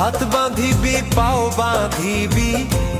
হাত বাঁধিবি পাও বাঁধিবি মন বাঁধিবি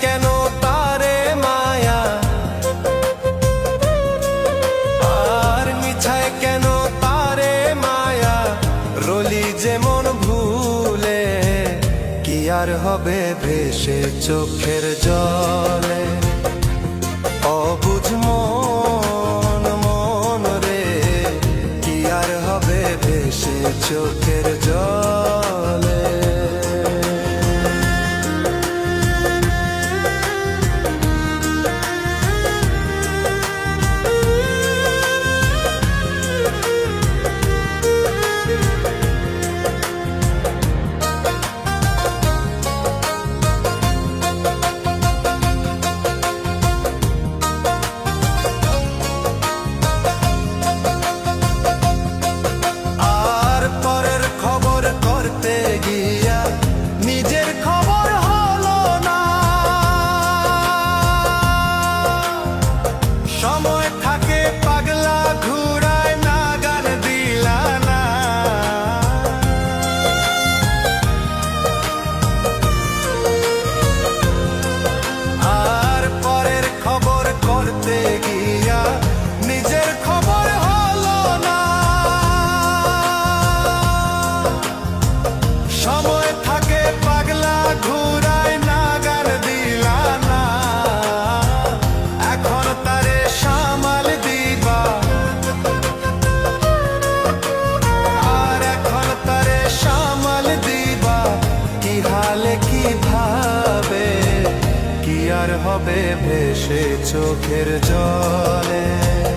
কেন তারে মায়া? আর মিছায় কেন তারে মায়া? রলি যেমন ভুলে, কি আর হবে ভেসে চোখের জলে? করতে গিয়া নিজের হবে ভেসে চোখের জলে।